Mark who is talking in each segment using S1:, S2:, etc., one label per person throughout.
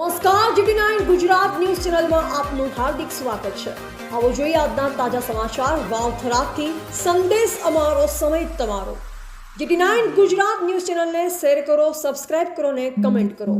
S1: નમસ્કાર, GT nine Gujarat news ચેનલમાં આપનું હાર્દિક સ્વાગત છે. આવો જોઈએ આજના તાજા સમાચાર વાવથરાથી સંદેશ અમારો, સમય તમારો. જીટી નાઇન ગુજરાત ન્યૂઝ ચેનલને શેર કરો, સબસ્ક્રાઇબ કરો ને કમેન્ટ કરો.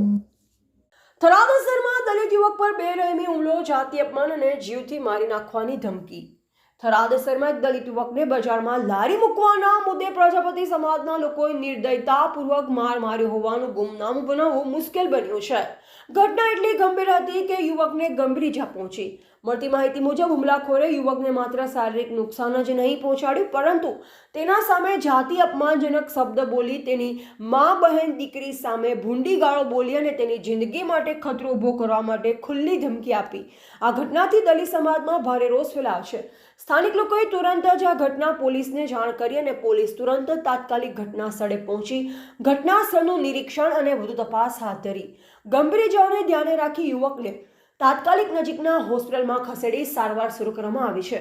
S1: થરાદ શહેરમાં દલિત યુવક પર બેરહેમી હુમલો, જાતિ અપમાન અને જીવથી મારી નાખવાની ધમકી. થરાદ શહેરમાં દલિત યુવકને બજારમાં લારી મૂકવાના મુદ્દે પ્રજાપતિ સમાજના લોકોએ નિર્દયતાપૂર્વક માર માર્યો હોવાનું ગુમનામું બનાવવું મુશ્કેલ બન્યું છે. ઘટના એટલી ગંભીર હતી કે યુવકને ગંભીર ઇજા પહોંચી. મળતી માહિતી મુજબ હુમલાખોરે યુવકને માત્ર શારીરિક નુકસાન જ નહીં પહોંચાડ્યું, પરંતુ તેના સામે જાતિ અપમાનજનક શબ્દ બોલી તેની મા બહેન દીકરી સામે ભૂંડી ગાળો બોલી અને તેની જિંદગી માટે ખતરો ઊભો કરવા માટે ખુલ્લી ધમકી આપી. આ ઘટનાથી દલિત સમાજમાં ભારે રોષ ફેલાયો છે. સ્થાનિક લોકોએ તુરંત જ આ ઘટના પોલીસને જાણ કરી અને પોલીસ તુરંત તાત્કાલિક ઘટના સ્થળે પહોંચી ઘટના સ્થળનું નિરીક્ષણ અને વધુ તપાસ હાથ ધરી. ગંભીર ઇજાઓને ધ્યાને રાખી યુવકને તાત્કાલિક નજીકના હોસ્પિટલમાં ખસેડી સારવાર શરૂ કરવામાં આવી છે.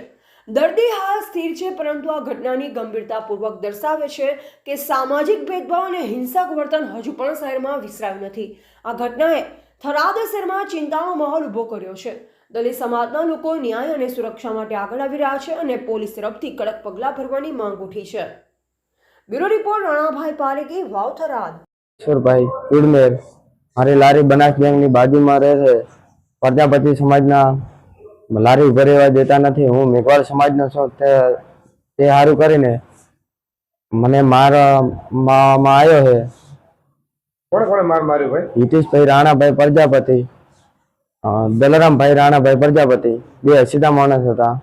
S1: દર્દી હાલ સ્થિર છે, પરંતુ આ ઘટનાની ગંભીરતાપૂર્વક દર્શાવે છે કે સામાજિક ભેદભાવ અને હિંસક વર્તન હજુ પણ શહેરમાં વિસરાયું નથી. આ ઘટનાએ થરાદ શહેરમાં ચિંતાનો માહોલ ઊભો કર્યો છે. દલિત સમાજના લોકો ન્યાય અને સુરક્ષા માટે આગળ આવી રહ્યા છે અને પોલીસ તરફથી કડક પગલાં ભરવાની માંગ ઉઠી છે. Bureau report Ranabhai Parekhi, Vav Tharad.
S2: Kishorbhai Udmer મારી લારી બનાસ બેંકની બાજુમાં રહે છે. પ્રજાપતિ સમાજના લારી ઊભા રહેવા દેતા નથી. હું મેઘવાળ સમાજનો છું. તે સારું કરીને મને મારમાં આવ્યો છે.
S3: કોણે કોણે માર માર્યો ભાઈ?
S2: હિતેશભાઈ રાણાભાઈ પ્રજાપતિ બલરામભાઈ દલરામભાઈ રાણાભાઈ પ્રજાપતિ બે સીધા માણસ હતા.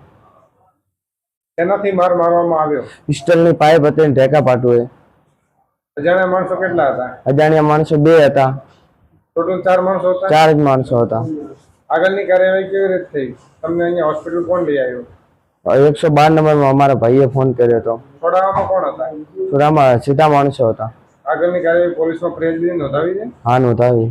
S3: એનાથી માર મારવામાં આવ્યો?
S2: પિસ્ટલની પાઇપ હતી ઢેકા પાટુએ.
S3: અજાણ્યા માણસો કેટલા હતા?
S2: અજાણ્યા માણસો બે હતા.
S3: ટોટલ ચાર માણસો હતા?
S2: ચાર જ માણસો હતા.
S3: આગળની કાર્યવાહી કેવી રીતે થઈ? તમને અહીંયા હોસ્પિટલ કોણ લઈ આવ્યો?
S2: એકસો બાર નંબરમાં અમારા ભાઈએ ફોન કર્યો હતો.
S3: છોડાવામાં કોણ હતા?
S2: છોડામાં સીધા માણસો હતા.
S3: આગળની કાર્યવાહી પોલીસમાં ફરિયાદ નોંધાવી છે?
S2: હા નોંધાવી.